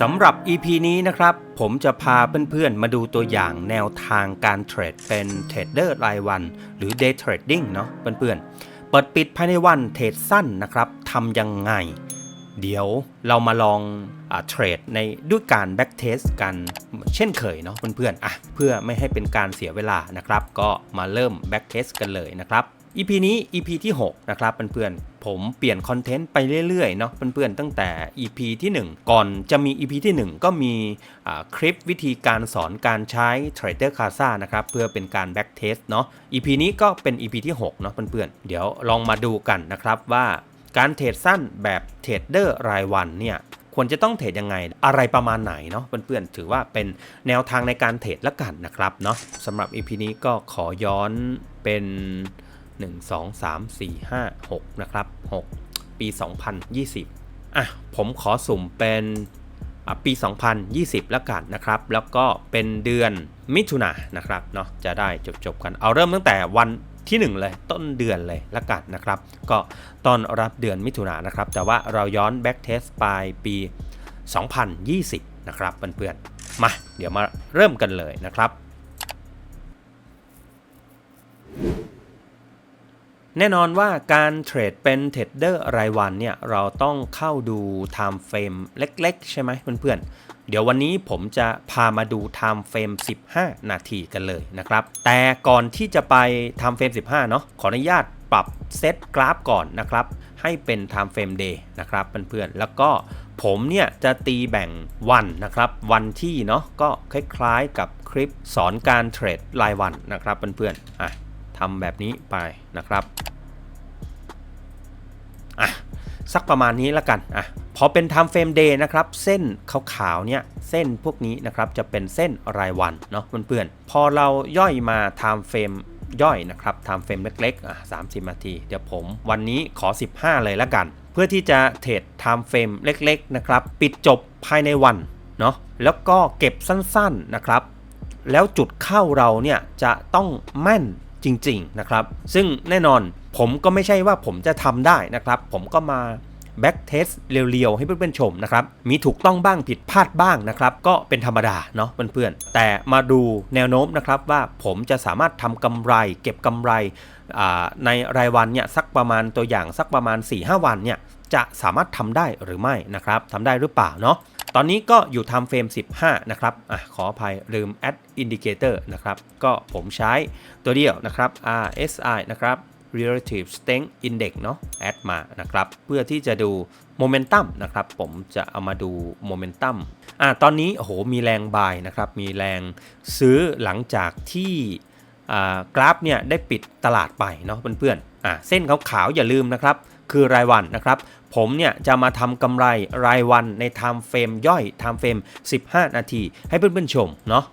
สำหรับ EP นี้นะครับ ผมจะพาเพื่อนๆ มาดูตัวอย่างแนวทางการเทรดเป็นเทรดเดอร์รายวัน หรือ Day Trading เนาะเพื่อนๆ เปิดปิดภายในวันเทรดสั้นนะครับทำยังไง เดี๋ยวเรามาลองอเทรดในด้วยการแบ็กเทสกันเช่นเคยเนาะเพื่อนๆอะเพื่อไม่ให้เป็นการเสียเวลานะครับ ก็มาเริ่มแบ็กเทสกันเลยนะครับ EP นี้ EP ที่ 6 นะครับเพื่อนๆ ผมเปลี่ยนคอนเทนต์ไปเรื่อยๆเนาะเพื่อนๆตั้งแต่ EP ที่ 1 ก่อนจะมี EP ที่ 1 ก็มีคลิปวิธีการสอนการใช้ Trader Casa นะครับเพื่อเป็นการ back test เนาะ EP นี้ก็เป็น EP ที่ 6 เนาะเพื่อนๆ เดี๋ยวลองมาดูกันนะครับว่าการเทรดสั้นแบบเทรดเดอร์รายวันเนี่ยควรจะต้องเทรดยังไงอะไรประมาณไหนเนาะเพื่อนๆ ถือว่าเป็นแนวทางในการเทรดละกันนะครับเนาะสำหรับ EP นี้ก็ขอย้อนเป็น 1 2 3 4 5 6 นะครับ 6 ปี 2020 อะ ผมขอสุ่มเป็นอะปี 2020 แล้วกันนะครับ แล้วก็เป็นเดือนมิถุนายนนะครับเนาะจะได้จบๆกัน เอาเริ่มตั้งแต่วันที่ 1 เลยต้นเดือนเลยละกันนะครับ ก็ต้อนรับเดือนมิถุนายนนะครับ แต่ว่าเราย้อนแบ็กเทสปลายปี 2020 นะครับเพื่อนๆมา เดี๋ยวมาเริ่มกันเลยนะครับ แน่นอนว่าการเทรดเป็นเทรดเดอร์รายวันเนี่ยเราต้องเข้าดู Time Frame เล็ก ๆ ใช่ไหมเพื่อนๆ เดี๋ยววันนี้ผมจะพามาดู Time Frame 15 นาทีกันเลยนะครับ แต่ก่อนที่จะไป Time Frame 15 เนาะขออนุญาตปรับเซตกราฟก่อนนะครับ ให้เป็น Time Frame Day นะครับเพื่อนๆ แล้วก็ผมเนี่ยจะตีแบ่งวันนะครับ วันที่เนาะก็คล้ายๆกับคลิปสอนการเทรดรายวันนะครับเพื่อนๆอะ ทำแบบนี้ไปนะครับอะสักประมาณนี้ล้วกันอะพอเป็น time frame day นะครับ เส้นขาวๆเนี่ยเส้นพวกนี้นะครับจะเป็นเส้นรายวันเนาะเพื่อนๆพอเราย่อยมา time frame ย่อยนะครับ time frame เล็กๆอะ30นาที เดี๋ยวผมวันนี้ขอ 15 เลยล้วกัน เพื่อที่จะเทรด time frame เล็กๆนะครับปิดจบภายในวันเนาะแล้วก็เก็บสั้นๆนะครับ แล้วจุดเข้าเราเนี่ยจะต้องแม่น จริงๆนะครับซึ่งแน่นอนผมก็ไม่ใช่ว่าผมจะทำได้นะครับ ผมก็มาแบ็กเทสเรียวๆ ให้เพื่อนๆชมนะครับ มีถูกต้องบ้างผิดพลาดบ้างนะครับ ก็เป็นธรรมดาเนาะเพื่อนๆ แต่มาดูแนวโน้มนะครับว่าผมจะสามารถทำกำไร เก็บกำไรในรายวันเนี่ยสักประมาณตัวอย่างสักประมาณ 4-5 วันเนี่ยจะสามารถทำได้หรือไม่นะครับทำได้หรือเปล่าเนาะ ตอนนี้ก็อยู่ทำเฟรม 15 นะครับอะขออภัยลืม add indicator นะครับ ก็ผมใช้ตัวเดียวนะครับ RSI นะครับ relative strength index เนาะ add มานะครับ เพื่อที่จะดู momentum นะครับ ผมจะเอามาดู momentum อะตอนนี้โอ้โหมีแรงบายนะครับ มีแรงซื้อหลังจากที่กราฟเนี่ยได้ปิดตลาดไปเนาะเพื่อนๆอะเส้นขาวๆอย่าลืมนะครับ คือรายวันนะครับ ผมเนี่ยจะมาทำกำไรรายวันใน time frame ย่อย time frame 15 นาที ให้เพื่อนๆชมเนาะ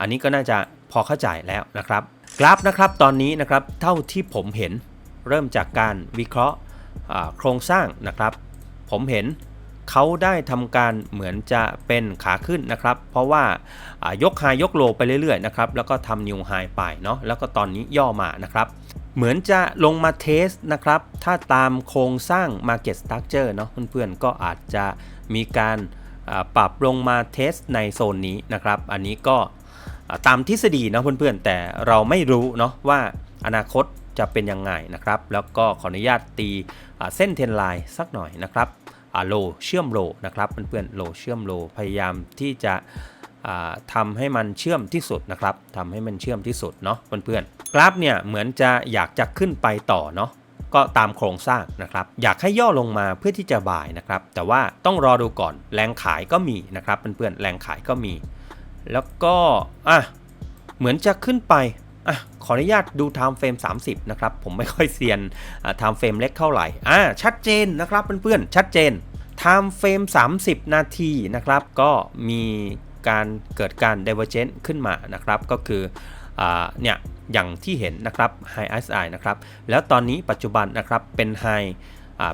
อันนี้ก็น่าจะพอเข้าใจแล้วนะครับ กราฟนะครับตอนนี้นะครับเท่าที่ผมเห็นเริ่มจากการวิเคราะห์โครงสร้างนะครับ ผมเห็นเขาได้ทำการเหมือนจะเป็นขาขึ้นนะครับ เพราะว่ายกไฮยกโลไปเรื่อยๆนะครับแล้วก็ทำนิวไฮไปเนาะแล้วก็ตอนนี้ย่อมานะครับ เหมือนจะลงมาเทสนะครับ ถ้าตามโครงสร้าง Market Structure เนาะเพื่อนๆ ก็อาจจะมีการปรับลงมาเทสในโซนนี้นะครับ อันนี้ก็ตามทฤษฎีเนาะเพื่อนๆ แต่เราไม่รู้เนาะว่าอนาคตจะเป็นยังไงนะครับ แล้วก็ขออนุญาตตีเส้นเทนไลน์สักหน่อยนะครับโลเชื่อมโลนะครับเพื่อนๆโลเชื่อมโลพยายามที่จะ อ่าทำให้มันเชื่อมที่สุดนะครับทำให้มันเชื่อมที่สุดเนาะเพื่อนๆกราฟเนี่ยเหมือนจะอยากจะขึ้นไปต่อเนาะก็ตามโครงสร้างนะครับ อยากให้ย่อลงมาเพื่อที่จะบ่ายนะครับ แต่ว่าต้องรอดูก่อนแรงขายก็มีนะครับเพื่อนๆแรงขายก็มี แล้วก็อะเหมือนจะขึ้นไปอะขออนุญาตดู time frame 30 นะครับ ผมไม่ค่อยเซียนอ่า time frame เล็กเท่าไหร่อะชัดเจนนะครับเพื่อนๆชัดเจน time frame 30 นาทีนะครับ ก็มี การเกิดการ divergence ขึ้นมานะครับก็คืออเนี่ยอย่างที่เห็นนะครับ high RSI นะครับแล้วตอนนี้ปัจจุบันนะครับเป็น high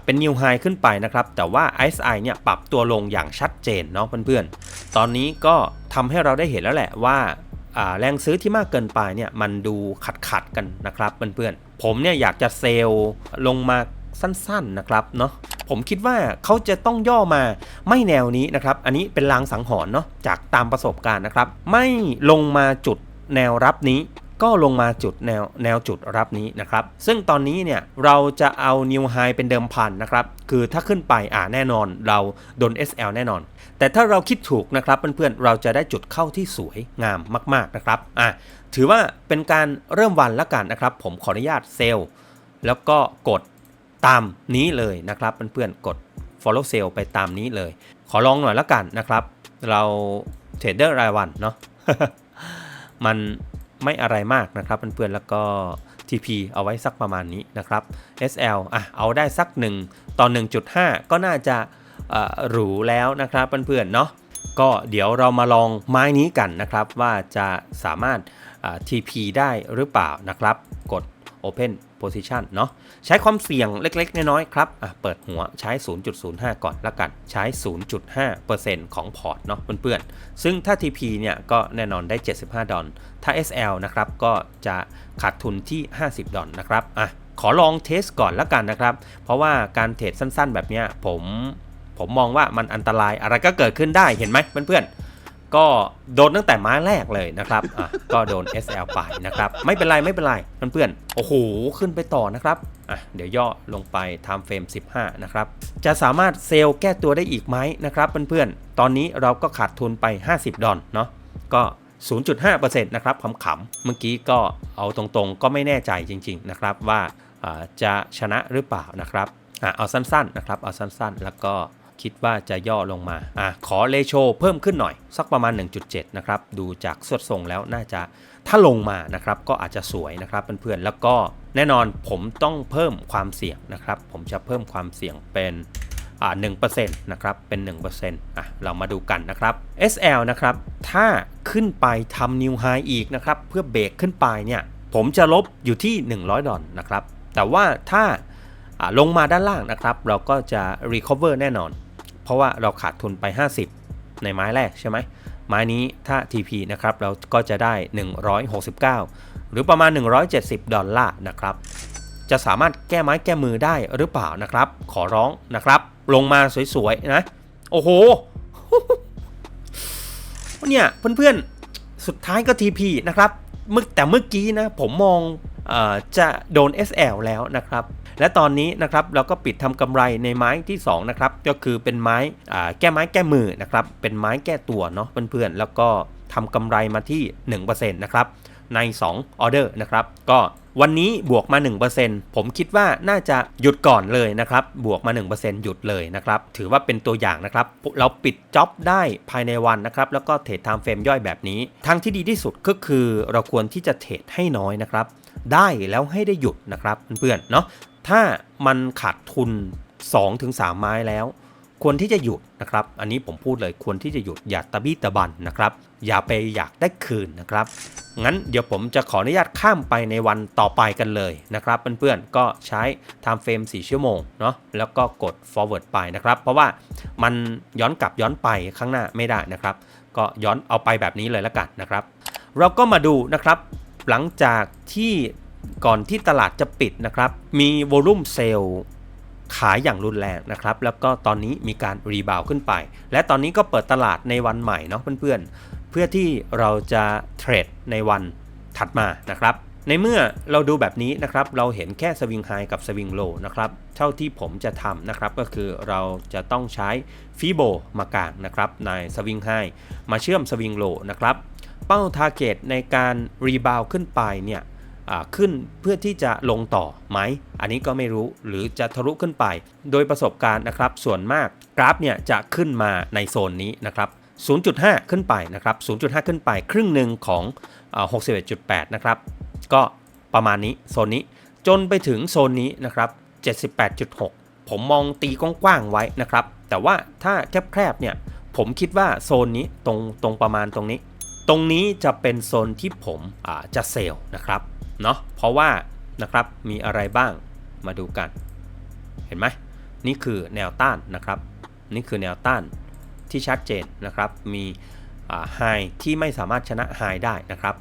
เป็น new high ขึ้นไปนะครับ แต่ว่า RSI เนี่ยปรับตัวลงอย่างชัดเจนเนาะเพื่อนๆ ตอนนี้ก็ทำให้เราได้เห็นแล้วแหละว่าแรงซื้อที่มากเกินไปเนี่ยมันดูขัดขัดกันนะครับเพื่อนๆ ผมเนี่ยอยากจะเซลลงมา สั้นๆนะครับเนาะผมคิดว่าเขาจะต้องย่อมาไม่แนวนี้นะครับ อันนี้เป็นลางสังหรณ์เนาะจากตามประสบการณ์นะครับ ไม่ลงมาจุดแนวรับนี้ ก็ลงมาจุดแนวแนวจุดรับนี้นะครับ ซึ่งตอนนี้เนี่ยเราจะเอา New High เป็นเดิมพันนะครับ คือถ้าขึ้นไปอ่าแน่นอนเราโดน SL แน่นอน แต่ถ้าเราคิดถูกนะครับเพื่อนๆเราจะได้จุดเข้าที่สวยงามมากๆนะครับอะถือว่าเป็นการเริ่มวันละกันนะครับ ผมขออนุญาตเซลล์แล้วก็กด ตามนี้เลยนะครับเพื่อนๆกด follow sale ไปตามนี้เลย ขอลองหน่อยละกันนะครับ เราเทรดเดอร์รายวันเนาะมันไม่อะไรมากนะครับเพื่อนๆแล้วก็ TP เอาไว้สักประมาณนี้นะครับ SL อะเอาได้สัก 1 ต่อ 1.5 ก็น่าจะหรูแล้วนะครับเพื่อนๆเนาะก็เดี๋ยวเรามาลองไม้นี้กันนะครับ ว่าจะสามารถ TP ได้หรือเปล่านะครับ กด Open Position เนาะใช้ความเสี่ยงเล็กๆ น้อยๆครับอะเปิดหัวใช้ 0.05 ก่อนละกันใช้ 0.5%ของพอร์ตเนาะเพื่อนๆ ซึ่งถ้า TP เนี่ยก็แน่นอนได้ 75 ดอลถ้า SL นะครับก็จะขาดทุนที่ 50 ดอลนะครับอะขอลองเทสก่อนละกันนะครับ เพราะว่าการเทรดสั้นๆ แบบเนี้ยผมผมมองว่ามันอันตรายอะไรก็เกิดขึ้นได้เห็นไหมเพื่อนๆ ก็โดนตั้งแต่ไม้แรกเลยนะครับอะก็โดน SL ไปนะครับ ไม่เป็นไรไม่เป็นไรเพื่อนๆโอ้โห ขึ้นไปต่อนะครับอะเดี๋ยวย่อลงไป time frame 15 นะครับ จะสามารถเซลล์แก้ตัวได้อีกไหมนะครับเพื่อนๆ ตอนนี้เราก็ขาดทุนไป 50 ดอลเนาะก็ 0.5%นะครับขำๆเมื่อกี้ก็เอาตรงๆ ก็ไม่แน่ใจจริง ๆ นะครับว่าาจะชนะหรือเปล่านะครับอเอาสั้นๆนะครับเอาสั้นๆ แล้วก็ คิดว่าจะย่อลงมาอะขอเลโชเพิ่มขึ้นหน่อยสักประมาณ 1.7 นะครับ ดูจากสวดทรงแล้วน่าจะถ้าลงมานะครับก็อาจจะสวยนะครับเพื่อนๆแล้วก็แน่นอนผมต้องเพิ่มความเสี่ยงนะครับ ผมจะเพิ่มความเสี่ยงเป็นอ่า1%นะครับเป็น1%อะเรามาดูกันนะครับ SL นะครับถ้าขึ้นไปทำ New High อีกนะครับเพื่อเบรกขึ้นไปเนี่ยผมจะลบอยู่ที่ 100 ดอลนะครับ แต่ว่าถ้าอ่าลงมาด้านล่างนะครับ เราก็จะ recover แน่นอน เพราะว่าเราขาดทุนไป 50 ในไม้แรกใช่ไหมไม้นี้ถ้า TP นะครับเราก็จะได้ 169 หรือประมาณ 170 ดอลลาร์นะครับ จะสามารถแก้ไม้แก้มือได้หรือเปล่านะครับ ขอร้องนะครับ ลงมาสวยๆนะ โอ้โหเนี่ยเพื่อนๆ สุดท้ายก็ TP นะครับเมื่อแต่เมื่อกี้นะผมมองอจะโดน SL แล้วนะครับ และตอนนี้นะครับเราก็ปิดทำกำไรในไม้ที่2นะครับก็คือเป็นไม้แก้ไม้แก้มือนะครับเป็นไม้แก้ตัวเนาะเพื่อนๆแล้วก็ทำกำไรมาที่ 1%นะครับใน 2 ออเดอร์นะครับก็วันนี้บวกมา 1%ผมคิดว่าน่าจะหยุดก่อนเลยนะครับ บวกมา 1%หยุดเลยนะครับ ถือว่าเป็นตัวอย่างนะครับ เราปิดจ็อบได้ภายในวันนะครับ แล้วก็เทรดไทม์เฟรมย่อยแบบนี้ ทางที่ดีที่สุดก็คือเราควรที่จะเทรดให้น้อยนะครับ ได้แล้วให้ได้หยุดนะครับเพื่อนๆเนาะ ถ้ามันขาดทุน 2-3 ไม้แล้ว ควรที่จะหยุดนะครับ อันนี้ผมพูดเลยควรที่จะหยุดอย่าตะบี้ตะบันนะครับ อย่าไปอยากได้คืนนะครับ งั้นเดี๋ยวผมจะขออนุญาตข้ามไปในวันต่อไปกันเลยนะครับ เพื่อนๆก็ใช้ time frame 4 ชั่วโมงเนาะแล้วก็กด forward ไปนะครับ เพราะว่ามันย้อนกลับย้อนไปข้างหน้าไม่ได้นะครับ ก็ย้อนเอาไปแบบนี้เลยละกันนะครับ เราก็มาดูนะครับ หลังจากที่ ก่อนที่ตลาดจะปิดนะครับ มีวอลุ่มเซลล์ขายอย่างรุนแรงนะครับ แล้วก็ตอนนี้มีการรีบาวขึ้นไป และตอนนี้ก็เปิดตลาดในวันใหม่เนาะเพื่อนๆ เพื่อที่เราจะเทรดในวันถัดมานะครับ ในเมื่อเราดูแบบนี้นะครับ เราเห็นแค่สวิงไฮกับสวิงโลนะครับ เท่าที่ผมจะทำนะครับ ก็คือเราจะต้องใช้ฟีโบมากางนะครับ ในสวิงไฮมาเชื่อมสวิงโลนะครับ เป้าทาร์เก็ตในการรีบาวขึ้นไปเนี่ย ขึ้นเพื่อที่จะลงต่อไหม อันนี้ก็ไม่รู้หรือจะทะลุขึ้นไป โดยประสบการณ์นะครับ ส่วนมากกราฟเนี่ยจะขึ้นมาในโซนนี้นะครับ 0.5 ขึ้นไปนะครับ 0.5 ขึ้นไปครึ่งหนึ่งของ 61.8 นะครับ ก็ประมาณนี้โซนนี้จนไปถึงโซนนี้นะครับ 78.6 ผมมองตีกว้างๆไว้นะครับ แต่ว่าถ้าแคบๆเนี่ยผมคิดว่าโซนนี้ตรงตรงประมาณตรงนี้ ตรงนี้จะเป็นโซนที่ผมจะเซลล์นะครับ เนาะเพราะว่านะครับมีอะไรบ้างมาดูกัน เห็นไหมนี่คือแนวต้านนะครับ นี่คือแนวต้านที่ชัดเจนนะครับ มีไฮที่ไม่สามารถชนะไฮได้นะครับ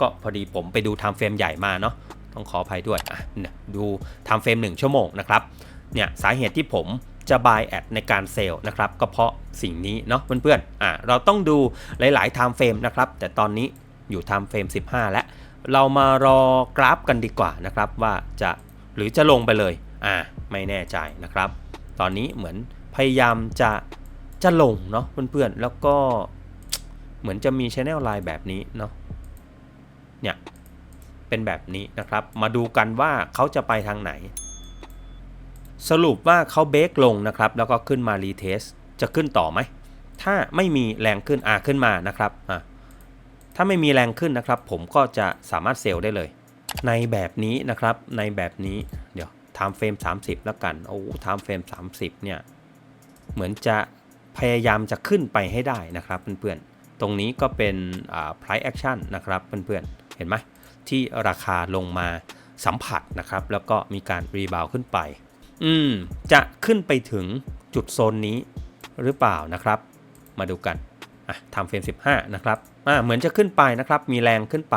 ก็พอดีผมไปดูไทม์เฟรมใหญ่มาเนาะต้องขออภัยด้วยอะเนี่ยดูไทม์เฟรม1ชั่วโมงนะครับเนี่ยสาเหตุที่ผมจะ buy at ในการเซลล์นะครับก็เพราะสิ่งนี้เนาะเพื่อนๆอ่าเราต้องดูหลายๆ time frame นะครับ แต่ตอนนี้อยู่ time frame 15 แล้ว เรามารอกราฟกันดีกว่านะครับว่าจะหรือจะลงไปเลยอ่าไม่แน่ใจนะครับ ตอนนี้เหมือนพยายามจะจะลงเนาะเพื่อนๆแล้วก็เหมือนจะมี channel line แบบนี้เนาะเนี่ยเป็นแบบนี้นะครับ มาดูกันว่าเขาจะไปทางไหน สรุปว่าเขาเบรกลงนะครับ แล้วก็ขึ้นมารีเทสจะขึ้นต่อไหม ถ้าไม่มีแรงขึ้นอ่าขึ้นมานะครับอ่า ถ้าไม่มีแรงขึ้นนะครับ ผมก็จะสามารถเซลล์ได้เลย ในแบบนี้นะครับในแบบนี้เดี๋ยว time frame 30 แล้วกันโอ้ time frame 30 เนี่ย เหมือนจะพยายามจะขึ้นไปให้ได้นะครับเพื่อนๆ ตรงนี้ก็เป็นอ่า price action นะครับเพื่อนๆ เห็นไหมที่ราคาลงมาสัมผัสนะครับ แล้วก็มีการรีบาวขึ้นไป อืม จะขึ้นไปถึงจุดโซนนี้หรือเปล่านะครับ มาดูกันอะทำเฟรม 15 นะครับ อ่าเหมือนจะขึ้นไปนะครับมีแรงขึ้นไป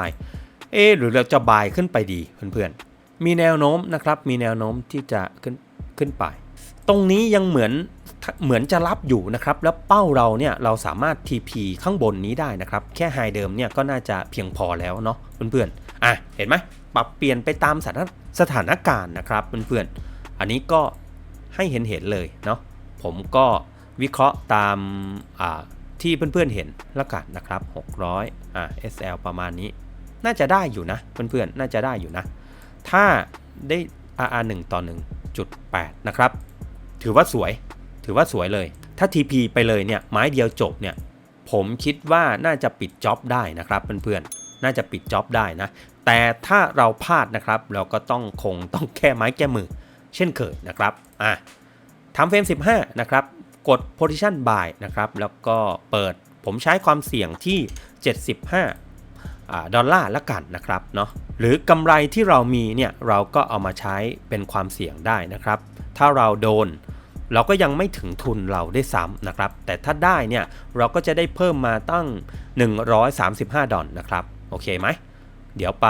เอหรือเราจะบายขึ้นไปดีเพื่อนๆ มีแนวโน้มนะครับมีแนวโน้มที่จะขึ้นขึ้นไป ตรงนี้ยังเหมือนเหมือนจะรับอยู่นะครับ แล้วเป้าเราเนี่ยเราสามารถ TP ข้างบนนี้ได้นะครับ แค่ไฮเดิมเนี่ยก็น่าจะเพียงพอแล้วเนาะเพื่อนๆอะเห็นไหมปรับเปลี่ยนไปตามสถานสถานการณ์นะครับเพื่อนๆอันนี้ก็ให้เห็นเห็นเลยเนาะผมก็วิเคราะห์ตามอ่า ที่เพื่อนๆเห็นล้วกันนะครับ 600อ่า SL ประมาณนี้ น่าจะได้อยู่นะ เพื่อนๆ น่าจะได้อยู่นะ ถ้าได้ RR 1ต่อ1.8 นะครับ ถือว่าสวย ถือว่าสวยเลย ถ้า TP ไปเลยเนี่ย ไม้เดียวจบเนี่ย ผมคิดว่าน่าจะปิดจ็อบได้นะครับเพื่อนๆ น่าจะปิดจ็อบได้นะ แต่ถ้าเราพลาดนะครับ เราก็ต้องคงต้องแก้ไม้แก้มือ เช่นเคยนะครับ อะทำเฟรม 15 นะครับ กด position buy นะครับ แล้วก็เปิดผมใช้ความเสี่ยงที่ 75อ่าดอลลาร์ละกันนะครับเนาะหรือกำไรที่เรามีเนี่ยเราก็เอามาใช้เป็นความเสี่ยงได้นะครับ ถ้าเราโดนเราก็ยังไม่ถึงทุนเราได้ซ้ำนะครับ แต่ถ้าได้เนี่ยเราก็จะได้เพิ่มมาตั้ง 135 ดอลนะครับ โอเคไหม เดี๋ยวไป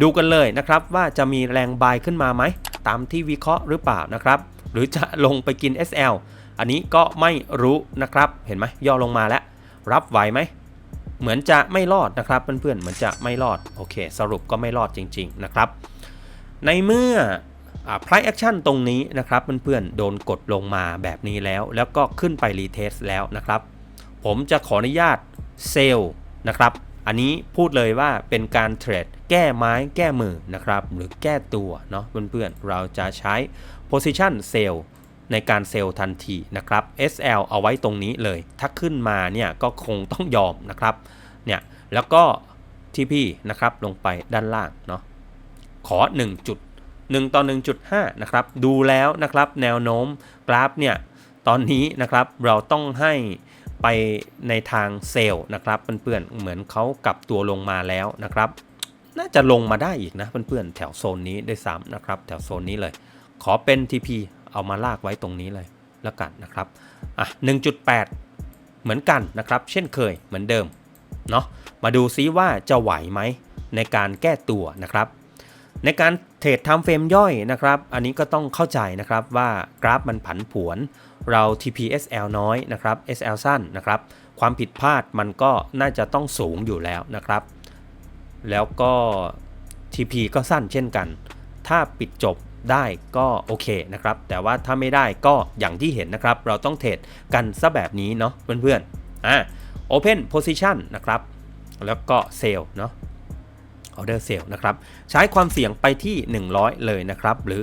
ดูกันเลยนะครับว่าจะมีแรงบายขึ้นมาไหม ตามที่วิเคราะห์หรือเปล่านะครับ หรือจะลงไปกิน SL อันนี้ก็ไม่รู้นะครับ เห็นไหมย่อลงมาแล้วรับไหวไหมเหมือนจะไม่รอดนะครับ เพื่อนๆเหมือนจะไม่รอดโอเค สรุปก็ไม่รอดจริง ๆนะครับ ในเมื่ออ่า price action ตรงนี้นะครับเพื่อนๆโดนกดลงมาแบบนี้แล้ว แล้วก็ขึ้นไป retest แล้วนะครับ ผมจะขออนุญาตเซลล์นะครับอันนี้พูดเลยว่าเป็นการเทรดแก้ไม้แก้มือนะครับ หรือแก้ตัวเนาะเพื่อนๆเราจะใช้ position sell ในการเซลล์ทันทีนะครับ SL เอาไว้ตรงนี้เลย ถ้าขึ้นมาเนี่ยก็คงต้องยอมนะครับ เนี่ยแล้วก็ TP นะครับลงไปด้านล่างเนาะ ขอ 1 จุด 1 ต่อ 1.5 นะครับ ดูแล้วนะครับแนวโน้มกราฟเนี่ยตอนนี้นะครับเราต้องให้ไปในทางเซลล์นะครับเพื่อนๆเหมือนเขากลับตัวลงมาแล้วนะครับ น่าจะลงมาได้อีกนะเพื่อนๆแถวโซนนี้ได้ซ้ำนะครับ แถวโซนนี้เลย ขอเป็น TP เอามาลากไว้ตรงนี้เลยแล้วกันนะครับอะ1.8 เหมือนกันนะครับ เช่นเคยเหมือนเดิมเนาะมาดูซิว่าจะไหวไหมในการแก้ตัวนะครับ ในการเทรดทำเฟรมย่อยนะครับ อันนี้ก็ต้องเข้าใจนะครับว่ากราฟมันผันผวน เรา TPSL น้อยนะครับ SL สั้นนะครับ ความผิดพลาดมันก็น่าจะต้องสูงอยู่แล้วนะครับ แล้วก็ TP ก็สั้นเช่นกัน ถ้าปิดจบ ได้ก็โอเคนะครับ แต่ว่าถ้าไม่ได้ก็อย่างที่เห็นนะครับ เราต้องเทรดกันซะแบบนี้เนาะเพื่อนๆอ่า Open Position นะครับ แล้วก็ Sell เนาะ Order Sell นะครับ ใช้ความเสี่ยงไปที่ 100 เลยนะครับ หรือ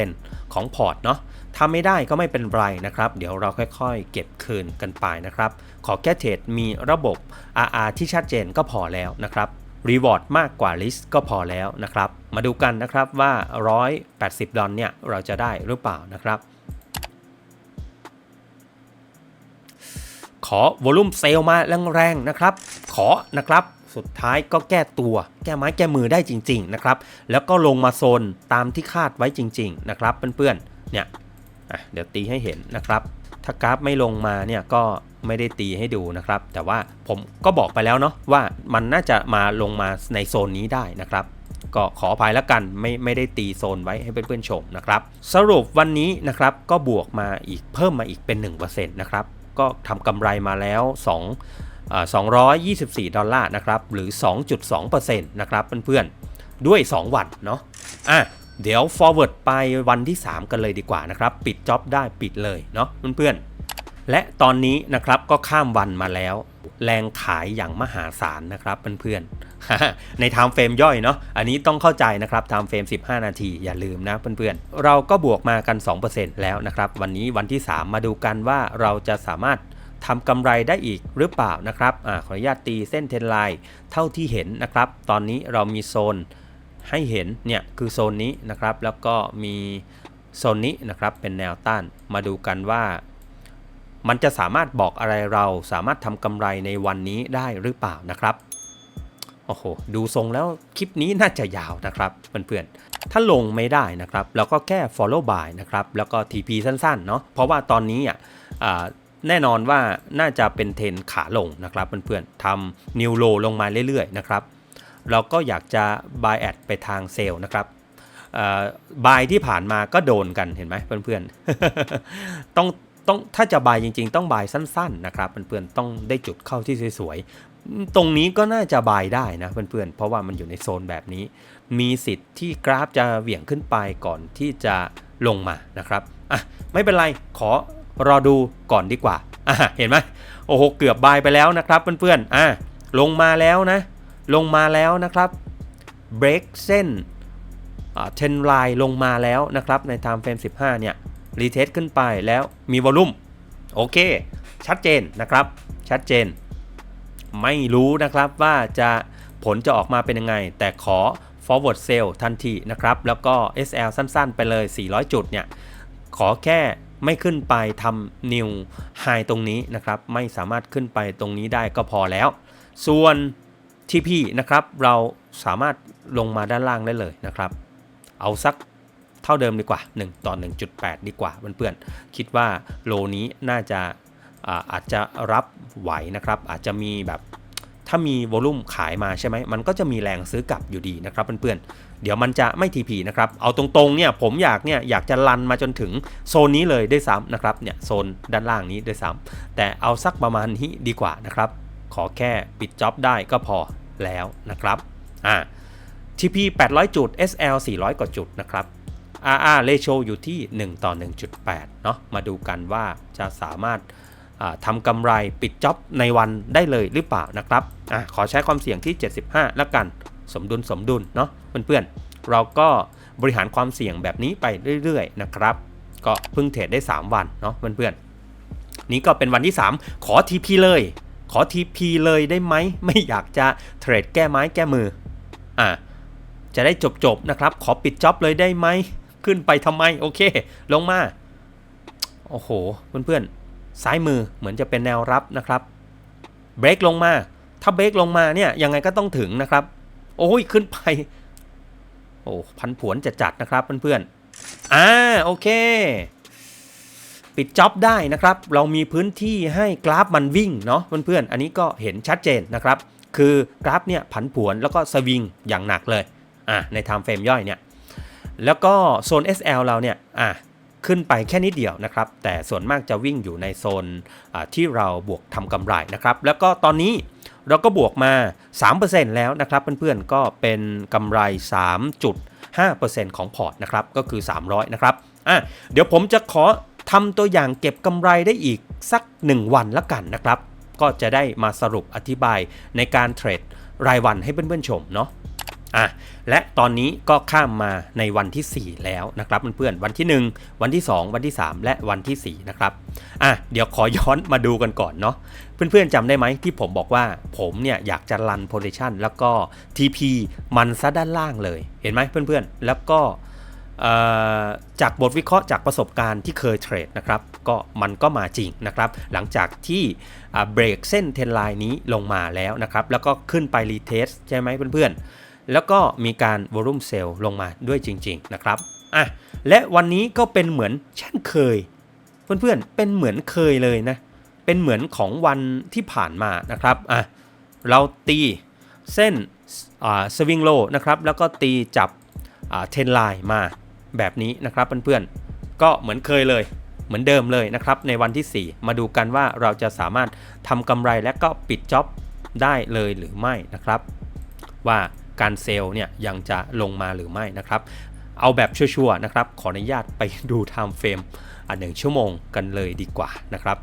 1%ของพอร์ตเนาะถ้าไม่ได้ก็ไม่เป็นไรนะครับ เดี๋ยวเราค่อยๆ เก็บคืนกันไปนะครับ ขอแค่เทรดมีระบบ RR ที่ชัดเจนก็พอแล้วนะครับ รีวอร์ดมากกว่าลิสก็พอแล้วนะครับ มาดูกันนะครับว่า 180 ดอลเนี่ยเราจะได้หรือเปล่านะครับ ขอวอลุ่มเซลมาแรงๆนะครับ ขอนะครับสุดท้ายก็แก้ตัวแก้ไม้แก้มือได้จริง ๆ นะครับ แล้วก็ลงมาโซนตามที่คาดไว้จริง ๆ นะครับ เพื่อนๆเนี่ยเดี๋ยวตีให้เห็นนะครับ ถ้ากราฟไม่ลงมาเนี่ยก็ไม่ได้ตีให้ดูนะครับ แต่ว่าผมก็บอกไปแล้วเนาะว่ามันน่าจะมาลงมาในโซนนี้ได้นะครับก็ขออภัยแล้วกันไม่ไม่ได้ตีโซนไว้ให้เพื่อนๆชมนะครับ สรุปวันนี้นะครับก็บวกมาอีกเพิ่มมาอีกเป็น 1%นะครับ ก็ทำกำไรมาแล้ว2อ่า224 ดอลลาร์นะครับ หรือ 2.2%นะครับเพื่อนๆ ด้วย 2 วันเนาะอะ เดี๋ยว forward ไปวันที่ 3 กันเลยดีกว่านะครับ ปิดจ็อบได้ปิดเลยเนาะเพื่อนๆ และตอนนี้นะครับก็ข้ามวันมาแล้ว แรงขายอย่างมหาศาลนะครับเพื่อนๆ ใน time frame ย่อยเนาะอันนี้ต้องเข้าใจนะครับ time frame 15 นาทีอย่าลืมนะเพื่อนๆ เราก็บวกมากัน 2%แล้วนะครับ วันนี้วันที่ 3 มาดูกันว่าเราจะสามารถทำกำไรได้อีกหรือเปล่านะครับอาขออนุญาตตีเส้นเทนไลน์เท่าที่เห็นนะครับ ตอนนี้เรามีโซน ให้เห็นเนี่ยคือโซนนี้นะครับแล้วก็มีโซนนี้นะครับเป็นแนวต้านมาดูกันว่า มันจะสามารถบอกอะไรเราสามารถทำกำไรในวันนี้ได้หรือเปล่านะครับโอ้โหดูทรงแล้วคลิปนี้น่าจะยาวนะครับเพื่อนๆถ้าลงไม่ได้นะครับเราก็แค่ follow by นะครับแล้วก็ TP สั้นๆเนาะเพราะว่าตอนนี้อะแน่นอนว่าน่าจะเป็นเทรนขาลงนะครับเพื่อนๆทำนิวโลลงมาเรื่อยๆนะครับ เราก็อยากจะ buy at ไปทางเซลล์นะครับบายที่ผ่านมาก็โดนกันเห็นไหมเพื่อนๆ ต้องต้องถ้าจะบายจริง ๆ ต้องบายสั้นๆนะครับเพื่อนๆต้องได้จุดเข้าที่สวยๆตรงนี้ก็น่าจะบายได้นะเพื่อนๆเพราะว่ามันอยู่ในโซนแบบนี้ มีสิทธิ์ที่กราฟจะเหวี่ยงขึ้นไปก่อนที่จะลงมานะครับอะไม่เป็นไรขอรอดูก่อนดีกว่าอะเห็นไหมโอ้โหเกือบบายไปแล้วนะครับเพื่อนๆอะลงมาแล้วนะ ลงมาแล้วนะครับเบรกเส้นเทนไลน์ลงมาแล้วนะครับ ใน time frame 15 เนี่ย รีเทสขึ้นไปแล้วมีวอลุ่มโอเค ชัดเจนนะครับ ชัดเจน ไม่รู้นะครับว่าจะผลจะออกมาเป็นยังไง แต่ขอ forward sell ทันทีนะครับ แล้วก็ SL สั้นๆ ไปเลย 400 จุดเนี่ย ขอแค่ไม่ขึ้นไปทำ new high ตรงนี้นะครับ ไม่สามารถขึ้นไปตรงนี้ได้ก็พอแล้ว ส่วน TP นะครับ เราสามารถลงมาด้านล่างได้เลยนะครับ เอาสักเท่าเดิมดีกว่า 1 ต่อ 1.8 ดีกว่าเพื่อนๆคิดว่าโลนี้น่าจะอาอาจจะรับไหวนะครับ อาจจะมีแบบถ้ามีวอลุ่มขายมาใช่ไหม มันก็จะมีแรงซื้อกลับอยู่ดีนะครับเพื่อนๆ เดี๋ยวมันจะไม่ทีพีนะครับ เอาตรงๆ เนี่ยผมอยากเนี่ยอยากจะลันมาจนถึงโซนนี้เลยด้วยซ้ำนะครับ เนี่ยโซนด้านล่างนี้ด้วยซ้ำแต่เอาสักประมาณนี้ดีกว่านะครับ ขอแค่ปิดจ็อบได้ก็พอแล้วนะครับอ่า TP 800 จุด SL 400 กว่าจุดนะครับ RR ratio อยู่ที่ 1 ต่อ 1.8 เนาะมาดูกันว่าจะสามารถทำกำไรปิดจ็อบในวันได้เลยหรือเปล่านะครับอขอใช้ความเสี่ยงที่ 75 แล้วกันสมดุลสมดุลเนาะเพื่อนๆ เราก็บริหารความเสี่ยงแบบนี้ไปเรื่อยๆนะครับ ก็เพิ่งเทรดได้ 3 วันเนาะเพื่อนๆ นี้ก็เป็นวันที่ 3 ขอ TP เลย ขอ TP เลยได้ไหม ไม่อยากจะเทรดแก้ไม้แก้มือ อ่าจะได้จบๆนะครับ ขอปิดจ็อบเลยได้ไหม ขึ้นไปทำไม โอเค ลงมา โอ้โห เพื่อนๆ ซ้ายมือเหมือนจะเป็นแนวรับนะครับ เบรกลงมา ถ้าเบรกลงมาเนี่ย ยังไงก็ต้องถึงนะครับ โอ้ย ขึ้นไป โอ้ พันผวนจะจัดนะครับเพื่อนๆ อ่า โอเค ปิดจ็อบได้นะครับ เรามีพื้นที่ให้กราฟมันวิ่งเนาะเพื่อนๆ อันนี้ก็เห็นชัดเจนนะครับ คือกราฟเนี่ยผันผวนแล้วก็สวิงอย่างหนักเลยอะใน time frame ย่อยเนี่ย แล้วก็โซน SL เราเนี่ยอะขึ้นไปแค่นิดเดียวนะครับ แต่ส่วนมากจะวิ่งอยู่ในโซนที่เราบวกทำกำไรนะครับ แล้วก็ตอนนี้เราก็บวกมา 3%แล้วนะครับเพื่อนๆ ก็เป็นกำไร 3.5%ของพอร์ตนะครับ ก็คือ 300 นะครับอะเดี๋ยวผมจะขอ ทำตัวอย่างเก็บกำไรได้อีกสัก 1 วันละกันนะครับ ก็จะได้มาสรุปอธิบายในการเทรดรายวันให้เพื่อนๆชมเนาะอะและตอนนี้ก็ข้ามมาในวันที่ 4 แล้วนะครับเพื่อนๆวันที่ 1 วันที่ 2 วันที่ 3 และวันที่ 4 นะครับอะเดี๋ยวขอย้อนมาดูกันก่อนเนาะเพื่อนๆจำได้ไหมที่ผมบอกว่าผมเนี่ยอยากจะรันโพซิชันแล้วก็ TP มันซะด้านล่างเลยเห็นไหมเพื่อนๆ แล้วก็ จากบทวิเคราะห์จากประสบการณ์ที่เคยเทรดนะครับก็มันก็มาจริงนะครับ หลังจากที่เบรกเส้นเทนไลน์นี้ลงมาแล้วนะครับ แล้วก็ขึ้นไปรีเทสใช่ไหมเพื่อนๆ แล้วก็มีการวอลุ่มเซลล์ลงมาด้วยจริง ๆ นะครับอะและวันนี้ก็เป็นเหมือนเช่นเคย เพื่อนๆเป็นเหมือนเคยเลยนะเป็นเหมือนของวันที่ผ่านมานะครับอะเราตีเส้นสวิงโลนะครับแล้วก็ตีจับเทนไลน์มา แบบนี้นะครับเพื่อนๆ ก็เหมือนเคยเลย เหมือนเดิมเลยนะครับ ในวันที่ 4 มาดูกันว่าเราจะสามารถทำกำไรและก็ปิดจ็อบได้เลยหรือไม่นะครับ ว่าการเซลล์เนี่ยยังจะลงมาหรือไม่นะครับ เอาแบบชัวร์ๆนะครับ ขออนุญาตไปดูไทม์เฟรมอะหนึ่งชั่วโมงกันเลยดีกว่านะครับ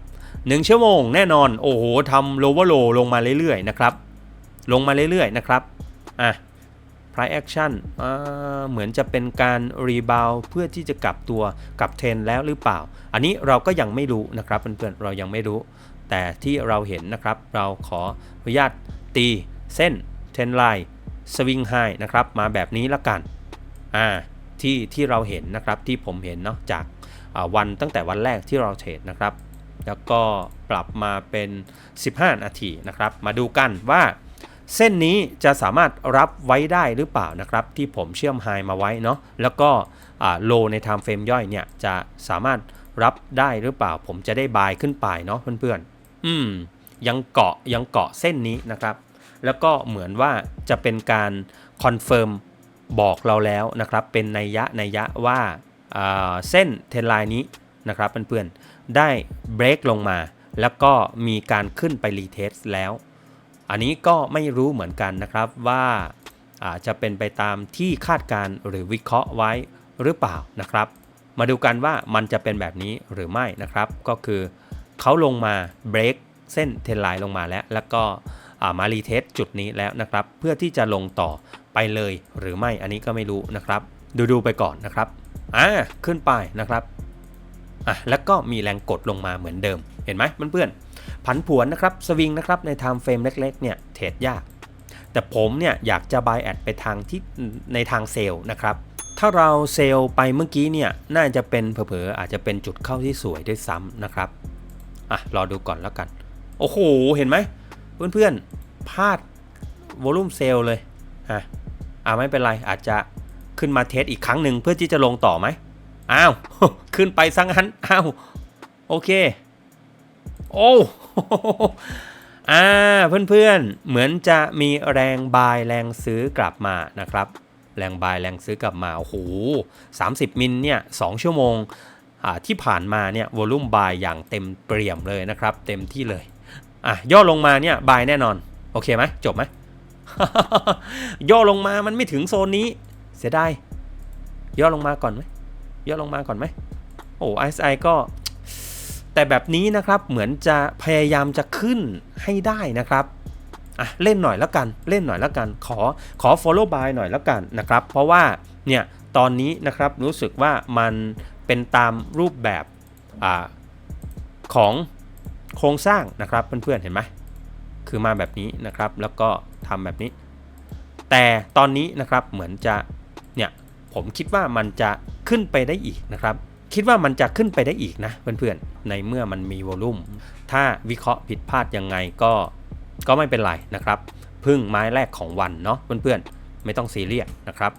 หนึ่งชั่วโมงแน่นอน โอ้โหทำโลเวอร์โลลงมาเรื่อยๆนะครับ ลงมาเรื่อยๆนะครับ อะ price action อ่าเหมือนจะเป็นการรีบาวเพื่อที่จะกลับตัวกลับเทรนแล้วหรือเปล่า อันนี้เราก็ยังไม่รู้นะครับเพื่อนๆเรายังไม่รู้ แต่ที่เราเห็นนะครับเราขออนุญาตตีเส้นเทรนไลน์สวิงไฮนะครับมาแบบนี้ละกันอ่าที่ที่เราเห็นนะครับที่ผมเห็นเนาะจากวันตั้งแต่วันแรกที่เราเทรดนะครับ แล้วก็ปรับมาเป็น 15 นาทีนะครับ มาดูกันว่า เส้นนี้จะสามารถรับไว้ได้หรือเปล่านะครับ ที่ผมเชื่อมไฮมาไว้เนาะแล้วก็โลใน time frame ย่อยเนี่ยจะสามารถรับได้หรือเปล่า ผมจะได้บายขึ้นไปเนาะเพื่อนๆอืมยังเกาะยังเกาะเส้นนี้นะครับ แล้วก็เหมือนว่าจะเป็นการคอนเฟิร์มบอกเราแล้วนะครับ เป็นนัยยะนัยยะว่าเส้นเทนไลน์นี้นะครับเพื่อนๆได้เบรกลงมา แล้วก็มีการขึ้นไปรีเทสแล้ว อันนี้ก็ไม่รู้เหมือนกันนะครับว่าอาจะเป็นไปตามที่คาดการหรือวิเคราะห์ไว้หรือเปล่านะครับ มาดูกันว่ามันจะเป็นแบบนี้หรือไม่นะครับ ก็คือเขาลงมาเบรกเส้นเทนไลน์ลงมาแล้ว แล้วก็มารีเทสจุดนี้แล้วนะครับ เพื่อที่จะลงต่อไปเลยหรือไม่อันนี้ก็ไม่รู้นะครับ ดูดูไปก่อนนะครับอ่าขึ้นไปนะครับอะแล้วก็มีแรงกดลงมาเหมือนเดิมเห็นไหมเพื่อนๆ ผันผวนนะครับสวิงนะครับในไทม์เฟรมเล็กๆเนี่ยเทรดยาก แต่ผมเนี่ยอยากจะบายแอดไปทางที่ในทางเซลล์นะครับ ถ้าเราเซลล์ไปเมื่อกี้เนี่ยน่าจะเป็นเผลอๆอาจจะเป็นจุดเข้าที่สวยด้วยซ้ำนะครับอะรอดูก่อนแล้วกัน โอ้โห เห็นไหมเพื่อนๆพลาดวอลุ่มเซลล์เลยอะอ่าไม่เป็นไรอาจจะขึ้นมาเทสอีกครั้งหนึ่งเพื่อที่จะลงต่อไหมอ้าว ขึ้นไปซังหันอ้าว โอเค โอ้อ่าเพื่อนๆ เหมือนจะมีแรงบายแรงซื้อกลับมานะครับ แรงบายแรงซื้อกลับมาโอ้โห30มิลเนี่ย2ชั่วโมงที่ผ่านมาเนี่ยวอลุ่มบายอย่างเต็มเปี่ยมเลยนะครับ เต็มที่เลยอะย่อลงมาเนี่ยบายแน่นอน โอเคไหมจบไหมย่อลงมามันไม่ถึงโซนนี้ เสียดายย่อลงมาก่อนไหมย่อลงมาก่อนไหมโอ้ไอซ์ไอก็ แต่แบบนี้นะครับเหมือนจะพยายามจะขึ้นให้ได้นะครับอะเล่นหน่อยแล้วกันเล่นหน่อยแล้วกัน ขอขอ follow by หน่อยแล้วกันนะครับ เพราะว่าเนี่ยตอนนี้นะครับรู้สึกว่ามันเป็นตามรูปแบบอของโครงสร้างนะครับเพื่อนๆเห็นไหมคือมาแบบนี้นะครับแล้วก็ทำแบบนี้ แต่ตอนนี้นะครับเหมือนจะเนี่ยผมคิดว่ามันจะขึ้นไปได้อีกนะครับ คิดว่ามันจะขึ้นไปได้อีกนะเพื่อนๆ ในเมื่อมันมีวอลุ่มถ้าวิเคราะห์ผิดพลาดยังไงก็ก็ไม่เป็นไรนะครับ พึ่งไม้แรกของวันเนาะเพื่อนๆ ไม่ต้องซีเรียสนะครับ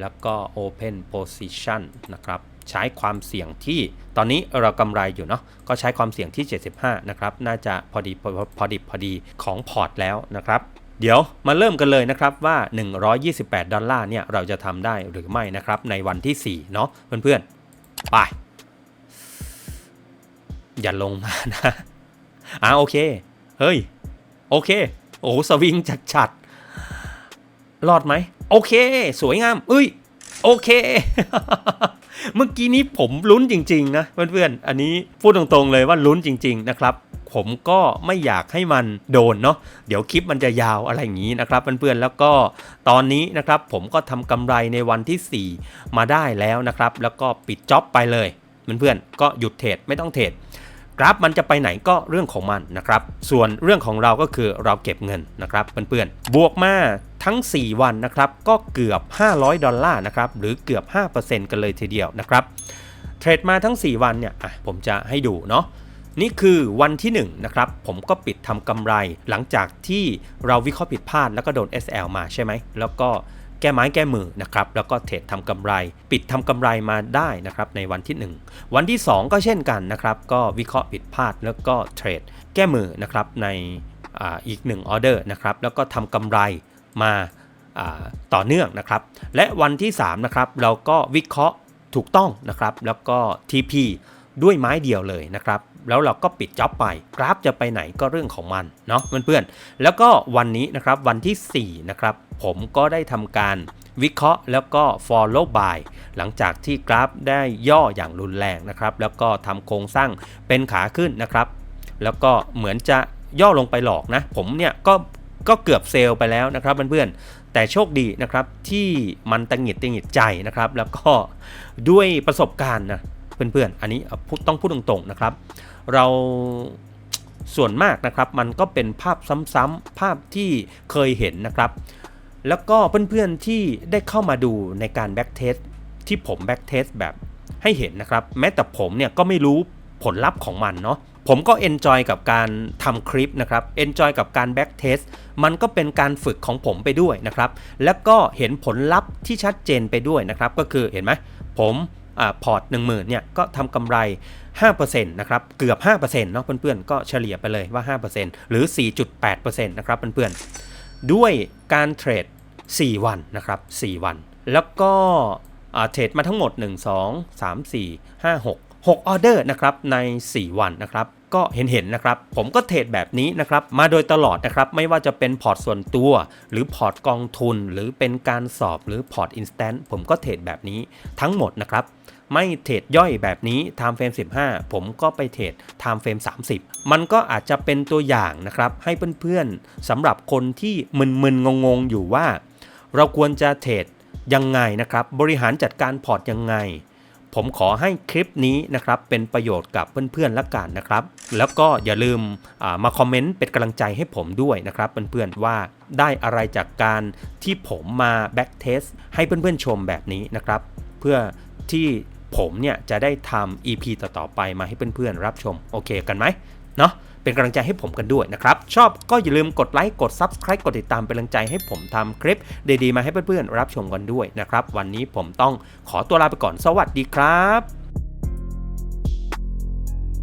แล้วก็ Open Position นะครับใช้ความเสี่ยงที่ตอนนี้เรากำไรอยู่เนาะก็ใช้ความเสี่ยงที่ 75 นะครับ น่าจะพอดีพอดีพอดีของพอร์ตแล้วนะครับ เดี๋ยวมาเริ่มกันเลยนะครับว่า 128 ดอลลาร์เนี่ยเราจะทำได้หรือไม่นะครับในวันที่ 4 เนาะเพื่อนๆ ไป อย่าลงมานะอ่าโอเค เฮ้ย โอเค โอ้สวิงจัดจัดรอดไหม โอเค สวยงามเอ้ย โอเค เมื่อกี้นี้ผมลุ้นจริง ๆ นะเพื่อนๆ อันนี้พูดตรงๆเลยว่าลุ้นจริง ๆ นะครับ ผมก็ไม่อยากให้มันโดนเนาะเดี๋ยวคลิปมันจะยาวอะไรอย่างนี้นะครับเพื่อนๆแล้วก็ตอนนี้นะครับ ผมก็ทำกำไรในวันที่ 4 มาได้แล้วนะครับ แล้วก็ปิดจ็อบไปเลยเพื่อนๆก็หยุดเทรดไม่ต้องเทรด กราฟมันจะไปไหนก็เรื่องของมันนะครับ ส่วนเรื่องของเราก็คือเราเก็บเงินนะครับเพื่อนๆ บวกมาทั้ง 4 วันนะครับก็เกือบ 500 ดอลลาร์นะครับหรือเกือบ 5%กันเลยทีเดียวนะครับเทรดมาทั้ง 4 วันเนี่ยผมจะให้ดูเนาะนี่คือวันที่1นะครับผมก็ปิดทำกำไรหลังจากที่เราวิเคราะห์ผิดพลาดแล้วก็โดน SL มาใช่ไหมแล้วก็ แก้ไม้แก้มือนะครับแล้วก็เทรดทำกำไร ปิดทำกำไรมาได้นะครับในวันที่ 1 วันที่ 2 ก็เช่นกันนะครับก็วิเคราะห์ผิดพลาดแล้วก็เทรดแก้มือนะครับในออีก1ออเดอร์นะครับแล้วก็ทำกำไรมาอ่าต่อเนื่องนะครับ และวันที่3นะครับเราก็วิเคราะห์ถูกต้องนะครับแล้วก็ TP ด้วยไม้เดียวเลยนะครับแล้วเราก็ปิดจ็อบไป กราฟจะไปไหนก็เรื่องของมันเนาะเพื่อนๆแล้วก็วันนี้นะครับวันที่4นะครับ ผมก็ได้ทำการวิเคราะห์แล้วก็ follow by หลังจากที่กราฟได้ย่ออย่างรุนแรงนะครับ แล้วก็ทำโครงสร้างเป็นขาขึ้นนะครับ แล้วก็เหมือนจะย่อลงไปหลอกนะ ผมเนี่ยก็ก็เกือบเซลล์ไปแล้วนะครับเพื่อนๆ แต่โชคดีนะครับที่มันตังหิดตังหิดใจนะครับ แล้วก็ด้วยประสบการณ์นะเพื่อนๆ อันนี้ต้องพูดตรงๆนะครับ เราส่วนมากนะครับมันก็เป็นภาพซ้ำๆภาพที่เคยเห็นนะครับ แล้วก็เพื่อนๆที่ได้เข้ามาดูในการแบ็กเทสที่ผมแบ็กเทสแบบให้เห็นนะครับ แม้แต่ผมเนี่ยก็ไม่รู้ผลลัพธ์ของมันเนาะผมก็เอนจอยกับการทำคลิปนะครับเอนจอยกับการแบ็กเทสมันก็เป็นการฝึกของผมไปด้วยนะครับ แล้วก็เห็นผลลัพธ์ที่ชัดเจนไปด้วยนะครับ ก็คือเห็นไหมผมอพอร์ต1 0,000เนี่ยก็ทำกำไร 5%นะครับเกือบ 5%เนาะเพื่อนๆ ก็เฉลี่ยไปเลยว่า 5%หรือ 4.8%นะครับเพื่อนๆ ด้วยการเทรด 4 วันนะครับ 4 วัน แล้วก็เทรดมาทั้งหมด 1 2 3 4 5 6 6ออเดอร์นะครับใน 4 วันนะครับ ก็เห็นเห็นๆนะครับ ผมก็เทรดแบบนี้นะครับมาโดยตลอดนะครับไม่ว่าจะเป็นพอร์ตส่วนตัว หรือพอร์ตกองทุน หรือเป็นการสอบหรือพอร์ตอินสแตนต์ผมก็เทรดแบบนี้ทั้งหมดนะครับไม่เทรดย่อยแบบนี้ Time Frame 15 ผมก็ไปเทรด Time Frame 30 มันก็อาจจะเป็นตัวอย่างนะครับ ให้เพื่อนๆสำหรับคนที่มึนๆงงๆอยู่ว่า เราควรจะเทรดยังไงนะครับ บริหารจัดการพอร์ตยังไง ผมขอให้คลิปนี้นะครับเป็นประโยชน์กับเพื่อนๆละกันนะครับ แล้วก็อย่าลืมมาคอมเมนต์เป็นกำลังใจให้ผมด้วยนะครับเพื่อนๆว่าได้อะไรจากการที่ผมมาแบ็กเทสให้เพื่อนๆชมแบบนี้นะครับ เพื่อที่ผมเนี่ยจะได้ทำ EP ต่อๆไปมาให้เพื่อนๆรับชม โอเคกันไหมเนาะ เป็นกำลังใจให้ผมกันด้วยนะครับ ชอบก็อย่าลืมกดไลค์กด Subscribe กดติดตามเป็นกำลังใจให้ผมทำคลิปดีๆมาให้เพื่อนๆรับชมกันด้วยนะครับ วันนี้ผมต้องขอตัวลาไปก่อนสวัสดีครับ